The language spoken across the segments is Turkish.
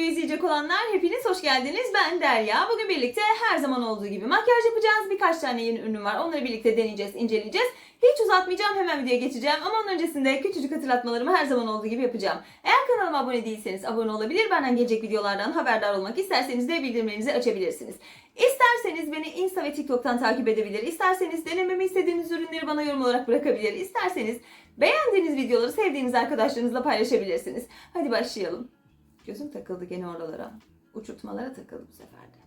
videoyu izleyecek olanlar hepiniz hoş geldiniz. Ben Derya. Bugün birlikte her zaman olduğu gibi makyaj yapacağız. Birkaç tane yeni ürün var. Onları birlikte deneyeceğiz, inceleyeceğiz. Hiç uzatmayacağım. Hemen videoya geçeceğim. Ama onun öncesinde küçücük hatırlatmalarımı her zaman olduğu gibi yapacağım. Eğer kanalıma abone değilseniz abone olabilir. Benden gelecek videolardan haberdar olmak isterseniz de bildirimlerinizi açabilirsiniz. İsterseniz beni Insta ve TikTok'tan takip edebilir. İsterseniz denememi istediğiniz ürünleri bana yorum olarak bırakabilir. İsterseniz beğendiğiniz videoları sevdiğiniz arkadaşlarınızla paylaşabilirsiniz. Hadi başlayalım. Gözüm takıldı gene oralara. Uçurtmalara takıldı bu sefer de.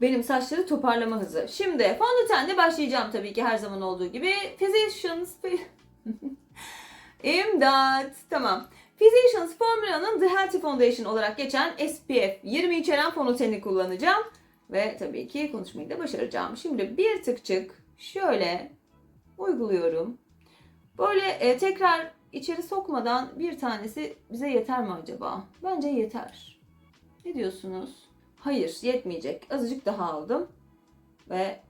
Benim saçları toparlama hızı. Şimdi fondötenle başlayacağım tabii ki her zaman olduğu gibi. Physicians... İmdat. Tamam. Physicians Formula'nın The Healthy Foundation olarak geçen SPF 20 içeren fondöteni kullanacağım. Ve tabii ki konuşmayı da başaracağım. Şimdi bir tıkçık şöyle uyguluyorum. Böyle e, tekrar içeri sokmadan bir tanesi bize yeter mi acaba? Bence yeter. Ne diyorsunuz? Hayır, yetmeyecek. Azıcık daha aldım ve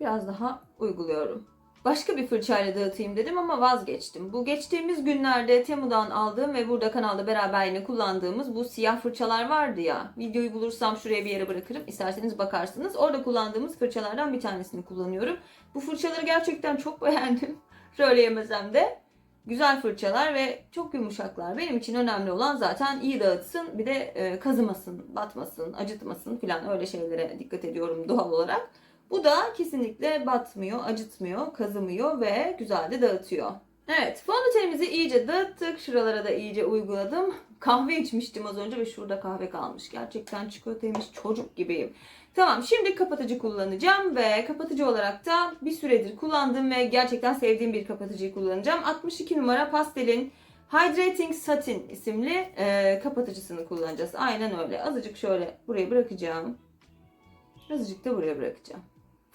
biraz daha uyguluyorum. Başka bir fırçayla dağıtayım dedim ama vazgeçtim. Bu geçtiğimiz günlerde Temu'dan aldığım ve burada kanalda beraber yine kullandığımız bu siyah fırçalar vardı ya. Videoyu bulursam şuraya bir yere bırakırım. İsterseniz bakarsınız. Orada kullandığımız fırçalardan bir tanesini kullanıyorum. Bu fırçaları gerçekten çok beğendim. Söyleyemesem de. Güzel fırçalar ve çok yumuşaklar. Benim için önemli olan zaten iyi dağıtsın. Bir de e, kazımasın, batmasın, acıtmasın falan öyle şeylere dikkat ediyorum doğal olarak. Bu da kesinlikle batmıyor, acıtmıyor, kazımıyor ve güzel de dağıtıyor. Evet, fondötenimizi iyice dağıttık. Şuralara da iyice uyguladım. Kahve içmiştim az önce ve şurada kahve kalmış. Gerçekten çikolataymış çocuk gibiyim. Tamam şimdi kapatıcı kullanacağım ve kapatıcı olarak da bir süredir kullandığım ve gerçekten sevdiğim bir kapatıcıyı kullanacağım. 62 numara pastelin Hydrating Satin isimli e, kapatıcısını kullanacağız. Aynen öyle. Azıcık şöyle buraya bırakacağım. Azıcık da buraya bırakacağım.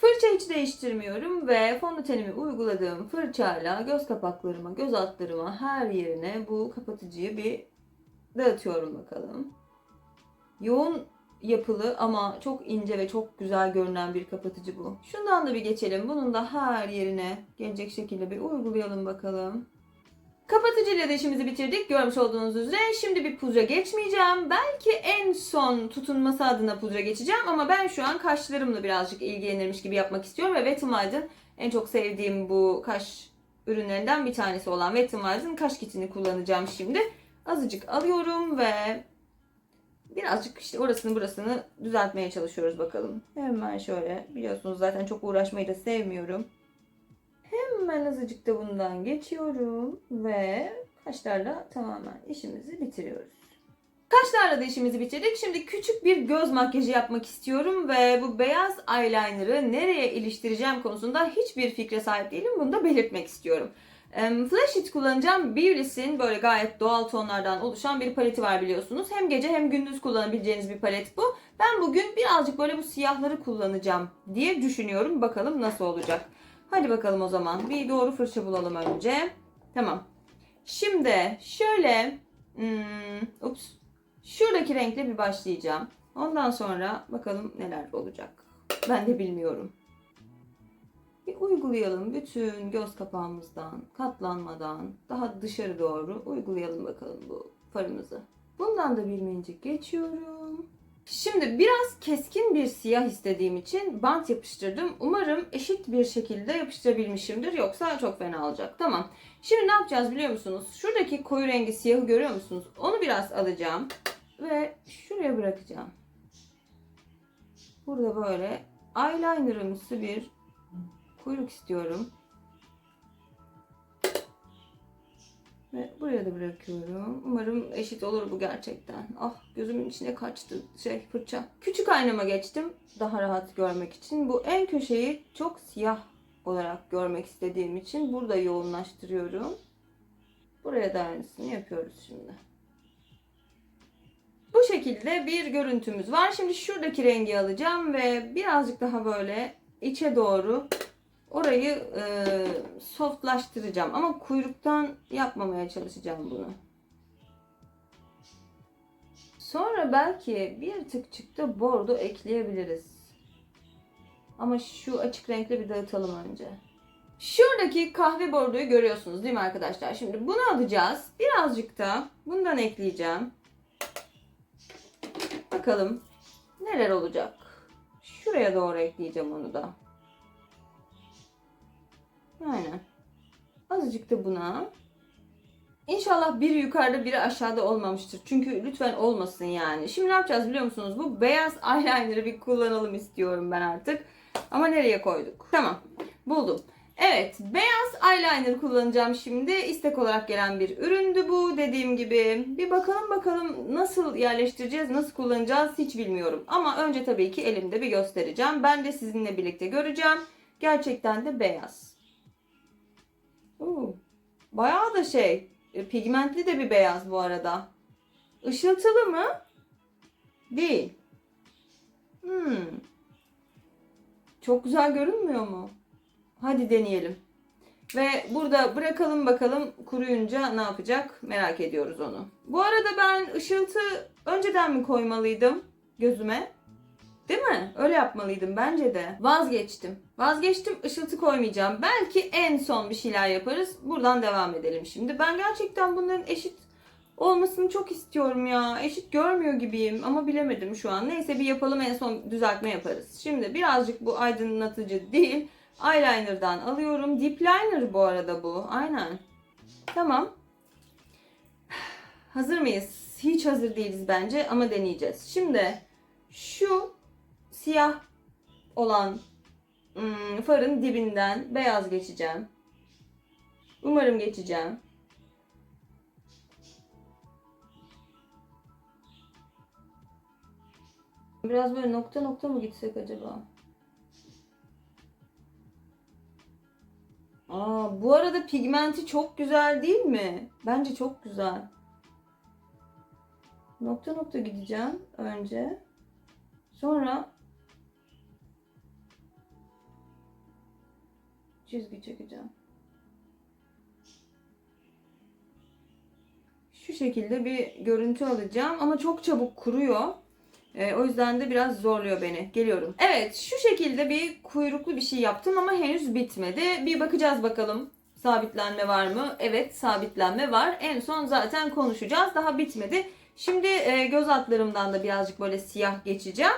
Fırça hiç değiştirmiyorum ve fondötenimi uyguladığım fırçayla göz kapaklarıma, göz altlarıma her yerine bu kapatıcıyı bir dağıtıyorum bakalım. Yoğun yapılı ama çok ince ve çok güzel görünen bir kapatıcı bu. Şundan da bir geçelim. Bunun da her yerine gelecek şekilde bir uygulayalım bakalım. Kapatıcıyla da işimizi bitirdik. Görmüş olduğunuz üzere. Şimdi bir pudra geçmeyeceğim. Belki en son tutunması adına pudra geçeceğim. Ama ben şu an kaşlarımla birazcık ilgilenirmiş gibi yapmak istiyorum. Ve Wet n Wild'ın en çok sevdiğim bu kaş ürünlerinden bir tanesi olan Wet n Wild'ın kaş kitini kullanacağım şimdi. Azıcık alıyorum ve birazcık işte orasını burasını düzeltmeye çalışıyoruz bakalım. Hemen şöyle biliyorsunuz zaten çok uğraşmayı da sevmiyorum. Hemen azıcık da bundan geçiyorum ve kaşlarla tamamen işimizi bitiriyoruz. Kaşlarla da işimizi bitirdik. Şimdi küçük bir göz makyajı yapmak istiyorum ve bu beyaz eyeliner'ı nereye iliştireceğim konusunda hiçbir fikre sahip değilim. Bunu da belirtmek istiyorum. Flash It kullanacağım. Beauty's'in böyle gayet doğal tonlardan oluşan bir paleti var biliyorsunuz. Hem gece hem gündüz kullanabileceğiniz bir palet bu. Ben bugün birazcık böyle bu siyahları kullanacağım diye düşünüyorum. Bakalım nasıl olacak. Hadi bakalım o zaman. Bir doğru fırça bulalım önce. Tamam. Şimdi şöyle hmm, ups, şuradaki renkle bir başlayacağım. Ondan sonra bakalım neler olacak. Ben de bilmiyorum. Bir uygulayalım bütün göz kapağımızdan, katlanmadan daha dışarı doğru uygulayalım bakalım bu farımızı. Bundan da bir minicik geçiyorum. Şimdi biraz keskin bir siyah istediğim için bant yapıştırdım. Umarım eşit bir şekilde yapıştırabilmişimdir. Yoksa çok fena olacak. Tamam. Şimdi ne yapacağız biliyor musunuz? Şuradaki koyu rengi siyahı görüyor musunuz? Onu biraz alacağım. Ve şuraya bırakacağım. Burada böyle eyelinerımsı bir kuyruk istiyorum. Ve buraya da bırakıyorum. Umarım eşit olur bu gerçekten. Ah gözümün içine kaçtı şey fırça. Küçük aynama geçtim. Daha rahat görmek için. Bu en köşeyi çok siyah olarak görmek istediğim için burada yoğunlaştırıyorum. Buraya da aynısını yapıyoruz şimdi. Bu şekilde bir görüntümüz var. Şimdi şuradaki rengi alacağım ve birazcık daha böyle içe doğru Orayı e, softlaştıracağım ama kuyruktan yapmamaya çalışacağım bunu. Sonra belki bir tık çıktı bordo ekleyebiliriz. Ama şu açık renkle bir dağıtalım önce. Şuradaki kahve bordoyu görüyorsunuz değil mi arkadaşlar? Şimdi bunu alacağız. Birazcık da bundan ekleyeceğim. Bakalım neler olacak. Şuraya doğru ekleyeceğim onu da. Aynen. Azıcık da buna. İnşallah biri yukarıda biri aşağıda olmamıştır. Çünkü lütfen olmasın yani. Şimdi ne yapacağız biliyor musunuz? Bu beyaz eyeliner'ı bir kullanalım istiyorum ben artık. Ama nereye koyduk? Tamam. Buldum. Evet. Beyaz eyeliner kullanacağım şimdi. İstek olarak gelen bir üründü bu. Dediğim gibi. Bir bakalım bakalım nasıl yerleştireceğiz, nasıl kullanacağız hiç bilmiyorum. Ama önce tabii ki elimde bir göstereceğim. Ben de sizinle birlikte göreceğim. Gerçekten de beyaz. Oo. Bayağı da şey, e, pigmentli de bir beyaz bu arada. Işıltılı mı? Değil. Hmm. Çok güzel görünmüyor mu? Hadi deneyelim. Ve burada bırakalım bakalım kuruyunca ne yapacak merak ediyoruz onu. Bu arada ben ışıltı önceden mi koymalıydım gözüme? Değil mi? Öyle yapmalıydım bence de. Vazgeçtim. Vazgeçtim ışıltı koymayacağım. Belki en son bir şeyler yaparız. Buradan devam edelim şimdi. Ben gerçekten bunların eşit olmasını çok istiyorum ya. Eşit görmüyor gibiyim ama bilemedim şu an. Neyse bir yapalım en son düzeltme yaparız. Şimdi birazcık bu aydınlatıcı değil. Eyeliner'dan alıyorum. Deep liner bu arada bu. Aynen. Tamam. Hazır mıyız? Hiç hazır değiliz bence ama deneyeceğiz. Şimdi şu siyah olan hmm, farın dibinden beyaz geçeceğim. Umarım geçeceğim. Biraz böyle nokta nokta mı gitsek acaba? Aa, bu arada pigmenti çok güzel değil mi? Bence çok güzel. Nokta nokta gideceğim önce. Sonra çizgi çekeceğim. Şu şekilde bir görüntü alacağım ama çok çabuk kuruyor. Ee, o yüzden de biraz zorluyor beni. Geliyorum. Evet şu şekilde bir kuyruklu bir şey yaptım ama henüz bitmedi. Bir bakacağız bakalım sabitlenme var mı? Evet sabitlenme var. En son zaten konuşacağız. Daha bitmedi. Şimdi e, göz altlarımdan da birazcık böyle siyah geçeceğim.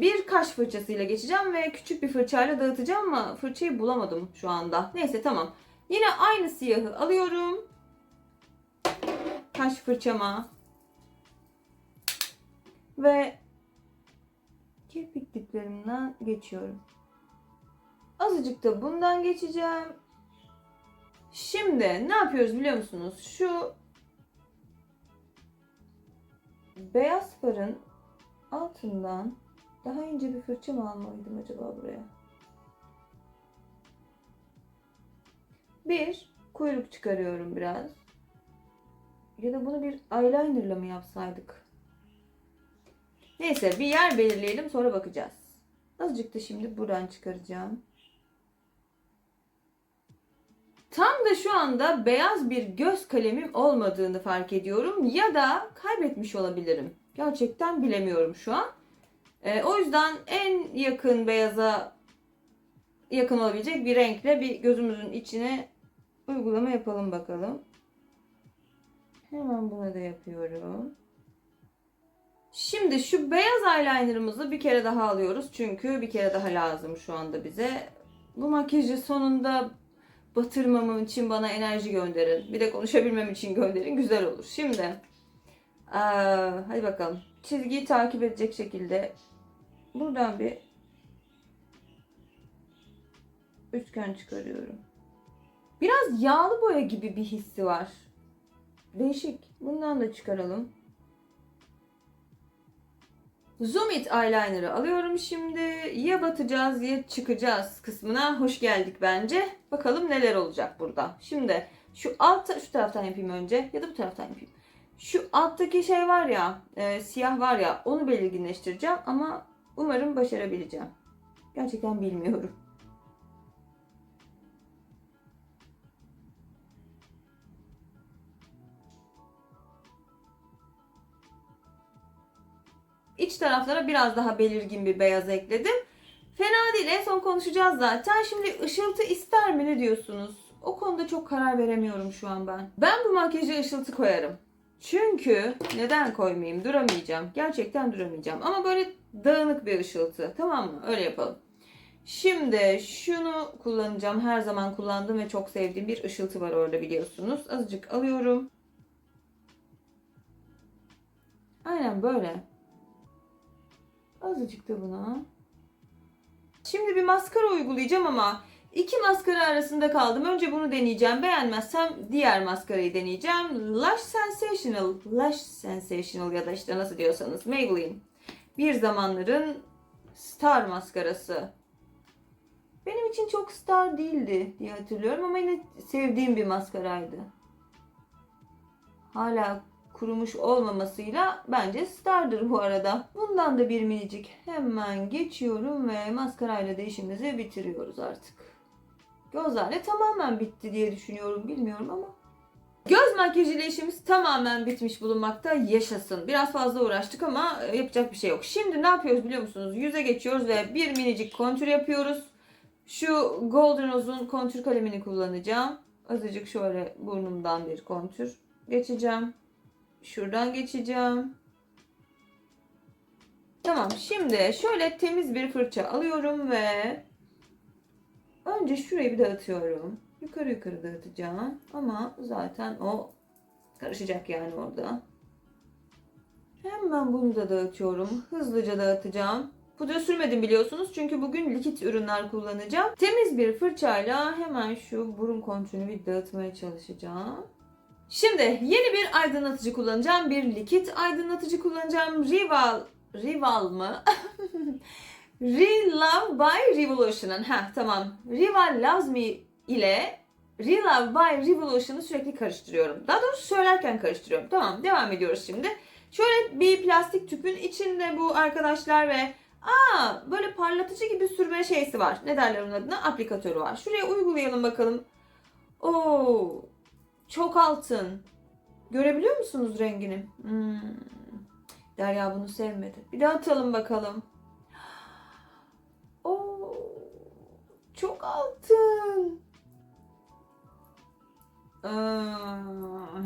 Bir kaş fırçasıyla geçeceğim ve küçük bir fırçayla dağıtacağım ama fırçayı bulamadım şu anda. Neyse tamam. Yine aynı siyahı alıyorum. Kaş fırçama. Ve kirpik diplerimden geçiyorum. Azıcık da bundan geçeceğim. Şimdi ne yapıyoruz biliyor musunuz? Şu beyaz farın altından daha ince bir fırça mı almalıydım acaba buraya? Bir kuyruk çıkarıyorum biraz. Ya da bunu bir eyelinerla mı yapsaydık? Neyse bir yer belirleyelim sonra bakacağız. Azıcık da şimdi buradan çıkaracağım. Tam da şu anda beyaz bir göz kalemim olmadığını fark ediyorum ya da kaybetmiş olabilirim. Gerçekten bilemiyorum şu an. Ee, o yüzden en yakın beyaza yakın olabilecek bir renkle bir gözümüzün içine uygulama yapalım bakalım. Hemen bunu da yapıyorum. Şimdi şu beyaz eyelinerımızı bir kere daha alıyoruz. Çünkü bir kere daha lazım şu anda bize. Bu makyajı sonunda batırmamam için bana enerji gönderin. Bir de konuşabilmem için gönderin. Güzel olur. Şimdi aa, hadi bakalım. Çizgiyi takip edecek şekilde buradan bir üçgen çıkarıyorum. Biraz yağlı boya gibi bir hissi var. Değişik. Bundan da çıkaralım. Zoom It Eyeliner'ı alıyorum şimdi. Ya batacağız ya çıkacağız kısmına hoş geldik bence. Bakalım neler olacak burada. Şimdi şu altta şu taraftan yapayım önce ya da bu taraftan yapayım. Şu alttaki şey var ya e, siyah var ya onu belirginleştireceğim ama umarım başarabileceğim. Gerçekten bilmiyorum. İç taraflara biraz daha belirgin bir beyaz ekledim. Fena değil. En son konuşacağız zaten. Şimdi ışıltı ister mi ne diyorsunuz? O konuda çok karar veremiyorum şu an ben. Ben bu makyaja ışıltı koyarım. Çünkü neden koymayayım? Duramayacağım. Gerçekten duramayacağım. Ama böyle dağınık bir ışıltı. Tamam mı? Öyle yapalım. Şimdi şunu kullanacağım. Her zaman kullandığım ve çok sevdiğim bir ışıltı var orada biliyorsunuz. Azıcık alıyorum. Aynen böyle. Azıcık da buna. Şimdi bir maskara uygulayacağım ama iki maskara arasında kaldım. Önce bunu deneyeceğim. Beğenmezsem diğer maskarayı deneyeceğim. Lash Sensational, Lash Sensational ya da işte nasıl diyorsanız Maybelline. Bir zamanların star maskarası. Benim için çok star değildi diye hatırlıyorum ama yine sevdiğim bir maskaraydı. Hala kurumuş olmamasıyla bence stardır bu arada. Bundan da bir minicik hemen geçiyorum ve maskarayla da işimizi bitiriyoruz artık. Gözlerle tamamen bitti diye düşünüyorum bilmiyorum ama. Göz makyajıyla işimiz tamamen bitmiş bulunmakta yaşasın. Biraz fazla uğraştık ama e, yapacak bir şey yok. Şimdi ne yapıyoruz biliyor musunuz? Yüze geçiyoruz ve bir minicik kontür yapıyoruz. Şu Golden Rose'un kontür kalemini kullanacağım. Azıcık şöyle burnumdan bir kontür geçeceğim. Şuradan geçeceğim. Tamam şimdi şöyle temiz bir fırça alıyorum ve önce şurayı bir dağıtıyorum. Yukarı yukarı dağıtacağım ama zaten o karışacak yani orada. Hemen bunu da dağıtıyorum. Hızlıca dağıtacağım. Pudra sürmedim biliyorsunuz çünkü bugün likit ürünler kullanacağım. Temiz bir fırçayla hemen şu burun kontrolünü bir dağıtmaya çalışacağım. Şimdi yeni bir aydınlatıcı kullanacağım. Bir likit aydınlatıcı kullanacağım. Rival, Rival mı? Relove by Revolution'ın. Ha tamam. Rival Loves Me ile Relove by Revolution'ı sürekli karıştırıyorum. Daha doğrusu söylerken karıştırıyorum. Tamam devam ediyoruz şimdi. Şöyle bir plastik tüpün içinde bu arkadaşlar ve aa böyle parlatıcı gibi sürme şeysi var. Ne derler onun adına? Aplikatörü var. Şuraya uygulayalım bakalım. Oo, çok altın. Görebiliyor musunuz rengini? Hmm. Derya bunu sevmedi. Bir daha atalım bakalım. Çok altın. Aa.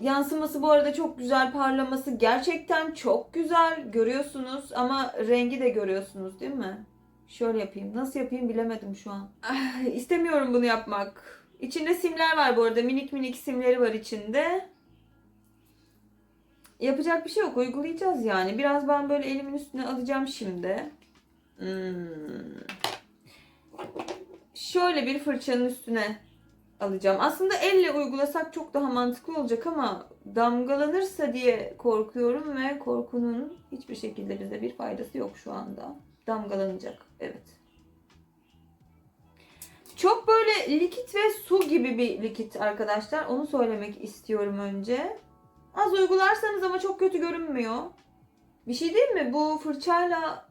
Yansıması bu arada çok güzel parlaması gerçekten çok güzel görüyorsunuz ama rengi de görüyorsunuz değil mi? Şöyle yapayım. Nasıl yapayım bilemedim şu an. Ah, istemiyorum bunu yapmak. İçinde simler var bu arada. Minik minik simleri var içinde. Yapacak bir şey yok. Uygulayacağız yani. Biraz ben böyle elimin üstüne alacağım şimdi. Hmm. Şöyle bir fırçanın üstüne alacağım. Aslında elle uygulasak çok daha mantıklı olacak ama damgalanırsa diye korkuyorum ve korkunun hiçbir şekilde bize bir faydası yok şu anda. Damgalanacak. Evet. Çok böyle likit ve su gibi bir likit arkadaşlar. Onu söylemek istiyorum önce. Az uygularsanız ama çok kötü görünmüyor. Bir şey değil mi? Bu fırçayla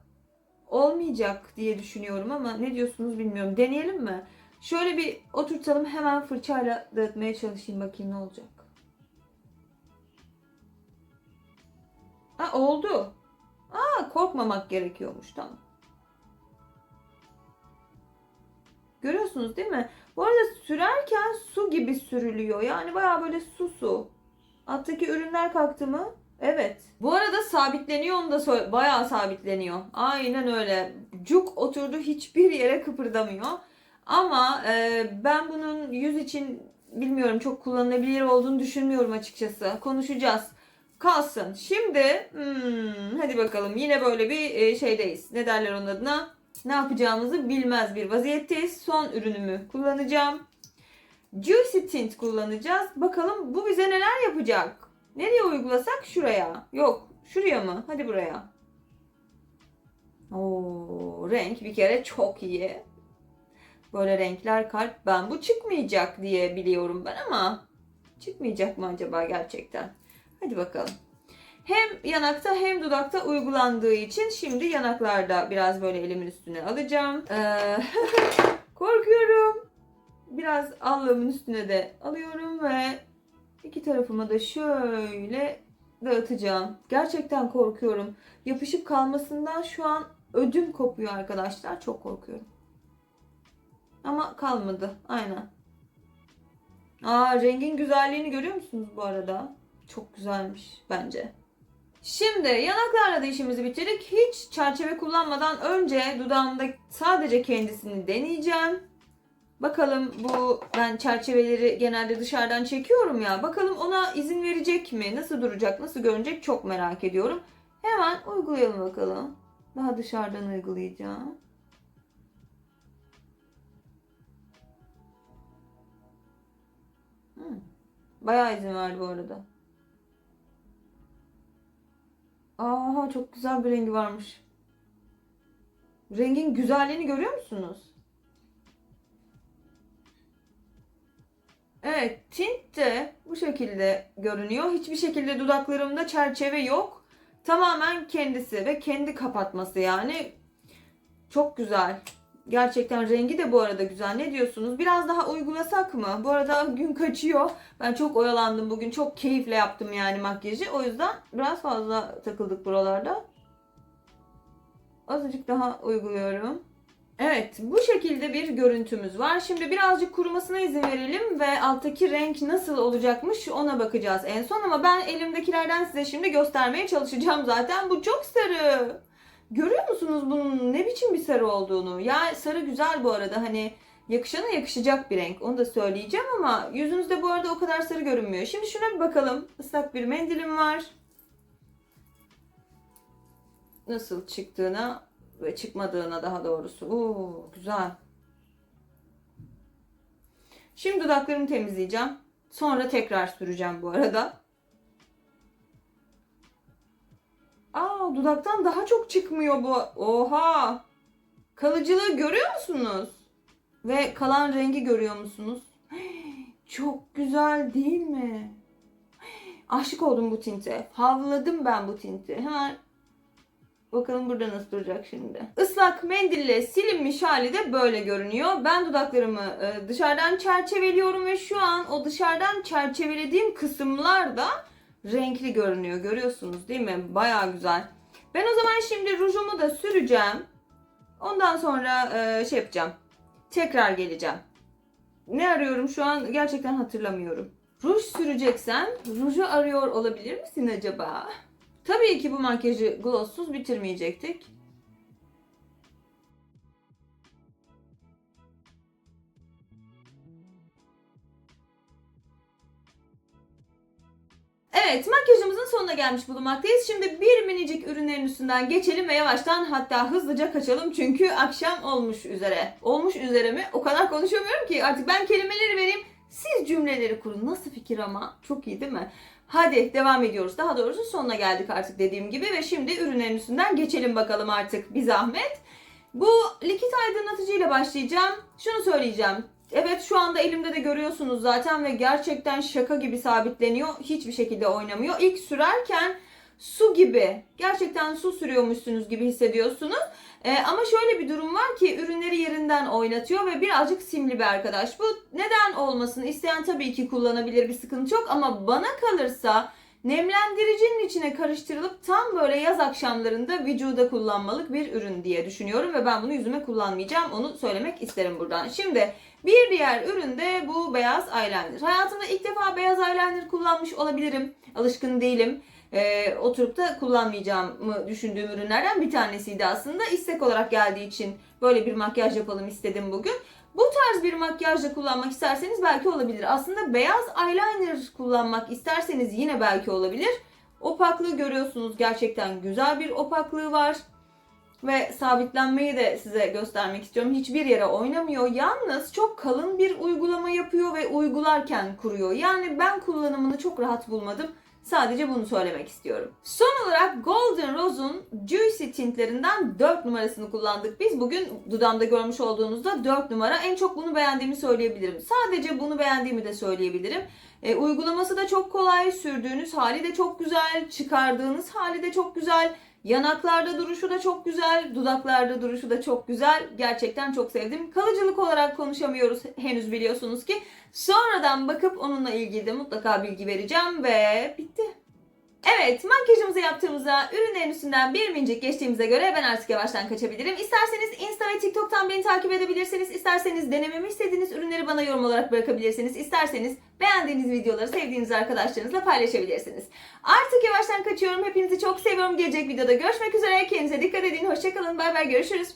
olmayacak diye düşünüyorum ama ne diyorsunuz bilmiyorum. Deneyelim mi? Şöyle bir oturtalım hemen fırçayla dağıtmaya çalışayım bakayım ne olacak. Ha oldu. Aa korkmamak gerekiyormuş tamam. Görüyorsunuz değil mi? Bu arada sürerken su gibi sürülüyor. Yani baya böyle su su. Alttaki ürünler kalktı mı? Evet. Bu arada sabitleniyor onu da söyle. Bayağı sabitleniyor. Aynen öyle. Cuk oturdu hiçbir yere kıpırdamıyor. Ama e, ben bunun yüz için bilmiyorum çok kullanılabilir olduğunu düşünmüyorum açıkçası. Konuşacağız. Kalsın. Şimdi hmm, hadi bakalım yine böyle bir e, şeydeyiz. Ne derler onun adına? Ne yapacağımızı bilmez bir vaziyetteyiz. Son ürünümü kullanacağım. Juicy Tint kullanacağız. Bakalım bu bize neler yapacak? Nereye uygulasak? Şuraya. Yok. Şuraya mı? Hadi buraya. Oo, renk bir kere çok iyi. Böyle renkler kalp. Ben bu çıkmayacak diye biliyorum ben ama çıkmayacak mı acaba gerçekten? Hadi bakalım. Hem yanakta hem dudakta uygulandığı için şimdi yanaklarda biraz böyle elimin üstüne alacağım. Ee, korkuyorum. Biraz allığımın üstüne de alıyorum ve iki tarafıma da şöyle dağıtacağım. Gerçekten korkuyorum. Yapışıp kalmasından şu an ödüm kopuyor arkadaşlar. Çok korkuyorum. Ama kalmadı. Aynen. Aa rengin güzelliğini görüyor musunuz bu arada? Çok güzelmiş bence. Şimdi yanaklarla da işimizi bitirdik. Hiç çerçeve kullanmadan önce dudağımda sadece kendisini deneyeceğim. Bakalım bu ben çerçeveleri genelde dışarıdan çekiyorum ya. Bakalım ona izin verecek mi? Nasıl duracak? Nasıl görünecek? Çok merak ediyorum. Hemen uygulayalım bakalım. Daha dışarıdan uygulayacağım. Hmm. Bayağı izin verdi bu arada. Aa çok güzel bir rengi varmış. Rengin güzelliğini görüyor musunuz? Evet, tint de bu şekilde görünüyor. Hiçbir şekilde dudaklarımda çerçeve yok. Tamamen kendisi ve kendi kapatması yani. Çok güzel. Gerçekten rengi de bu arada güzel. Ne diyorsunuz? Biraz daha uygulasak mı? Bu arada gün kaçıyor. Ben çok oyalandım bugün. Çok keyifle yaptım yani makyajı. O yüzden biraz fazla takıldık buralarda. Azıcık daha uyguluyorum. Evet, bu şekilde bir görüntümüz var. Şimdi birazcık kurumasına izin verelim ve alttaki renk nasıl olacakmış ona bakacağız en son. Ama ben elimdekilerden size şimdi göstermeye çalışacağım zaten. Bu çok sarı. Görüyor musunuz bunun ne biçim bir sarı olduğunu? Ya sarı güzel bu arada hani yakışana yakışacak bir renk. Onu da söyleyeceğim ama yüzünüzde bu arada o kadar sarı görünmüyor. Şimdi şuna bir bakalım. Islak bir mendilim var. Nasıl çıktığına ve çıkmadığına daha doğrusu. Oo, güzel. Şimdi dudaklarımı temizleyeceğim. Sonra tekrar süreceğim bu arada. Aa dudaktan daha çok çıkmıyor bu. Oha. Kalıcılığı görüyor musunuz? Ve kalan rengi görüyor musunuz? Çok güzel değil mi? Aşık oldum bu tinte. Havladım ben bu tinti. Hemen Bakalım burada nasıl duracak şimdi. Islak mendille silinmiş hali de böyle görünüyor. Ben dudaklarımı e, dışarıdan çerçeveliyorum ve şu an o dışarıdan çerçevelediğim kısımlar da renkli görünüyor. Görüyorsunuz değil mi? Baya güzel. Ben o zaman şimdi rujumu da süreceğim. Ondan sonra e, şey yapacağım. Tekrar geleceğim. Ne arıyorum şu an gerçekten hatırlamıyorum. Ruj süreceksen ruju arıyor olabilir misin acaba? Tabii ki bu makyajı glosssuz bitirmeyecektik. Evet makyajımızın sonuna gelmiş bulunmaktayız. Şimdi bir minicik ürünlerin üstünden geçelim ve yavaştan hatta hızlıca kaçalım. Çünkü akşam olmuş üzere. Olmuş üzere mi? O kadar konuşamıyorum ki artık ben kelimeleri vereyim. Siz cümleleri kurun. Nasıl fikir ama? Çok iyi değil mi? Hadi devam ediyoruz. Daha doğrusu sonuna geldik artık dediğim gibi ve şimdi ürünlerin üstünden geçelim bakalım artık bir zahmet. Bu likit aydınlatıcı ile başlayacağım. Şunu söyleyeceğim. Evet şu anda elimde de görüyorsunuz zaten ve gerçekten şaka gibi sabitleniyor. Hiçbir şekilde oynamıyor. İlk sürerken su gibi gerçekten su sürüyormuşsunuz gibi hissediyorsunuz. Ee, ama şöyle bir durum var ki ürünleri yerinden oynatıyor ve birazcık simli bir arkadaş. Bu neden olmasın? İsteyen tabii ki kullanabilir bir sıkıntı yok ama bana kalırsa nemlendiricinin içine karıştırılıp tam böyle yaz akşamlarında vücuda kullanmalık bir ürün diye düşünüyorum ve ben bunu yüzüme kullanmayacağım. Onu söylemek isterim buradan. Şimdi bir diğer ürün de bu beyaz eyeliner. Hayatımda ilk defa beyaz eyeliner kullanmış olabilirim. Alışkın değilim e, oturup da kullanmayacağımı düşündüğüm ürünlerden bir tanesiydi aslında. İstek olarak geldiği için böyle bir makyaj yapalım istedim bugün. Bu tarz bir makyajla kullanmak isterseniz belki olabilir. Aslında beyaz eyeliner kullanmak isterseniz yine belki olabilir. Opaklığı görüyorsunuz. Gerçekten güzel bir opaklığı var. Ve sabitlenmeyi de size göstermek istiyorum. Hiçbir yere oynamıyor. Yalnız çok kalın bir uygulama yapıyor ve uygularken kuruyor. Yani ben kullanımını çok rahat bulmadım. Sadece bunu söylemek istiyorum. Son olarak Golden Rose'un Juicy tintlerinden 4 numarasını kullandık. Biz bugün dudamda görmüş olduğunuzda 4 numara. En çok bunu beğendiğimi söyleyebilirim. Sadece bunu beğendiğimi de söyleyebilirim. E, uygulaması da çok kolay, sürdüğünüz hali de çok güzel, çıkardığınız hali de çok güzel. Yanaklarda duruşu da çok güzel, dudaklarda duruşu da çok güzel. Gerçekten çok sevdim. Kalıcılık olarak konuşamıyoruz henüz biliyorsunuz ki. Sonradan bakıp onunla ilgili de mutlaka bilgi vereceğim ve bitti. Evet, makyajımızı yaptığımızda ürünlerin üstünden bir mincik geçtiğimize göre ben artık yavaştan kaçabilirim. İsterseniz Insta ve TikTok'tan beni takip edebilirsiniz. İsterseniz denememi istediğiniz ürünleri bana yorum olarak bırakabilirsiniz. İsterseniz beğendiğiniz videoları sevdiğiniz arkadaşlarınızla paylaşabilirsiniz. Artık yavaştan kaçıyorum. Hepinizi çok seviyorum. Gelecek videoda görüşmek üzere. Kendinize dikkat edin. Hoşçakalın. Bay bay. Görüşürüz.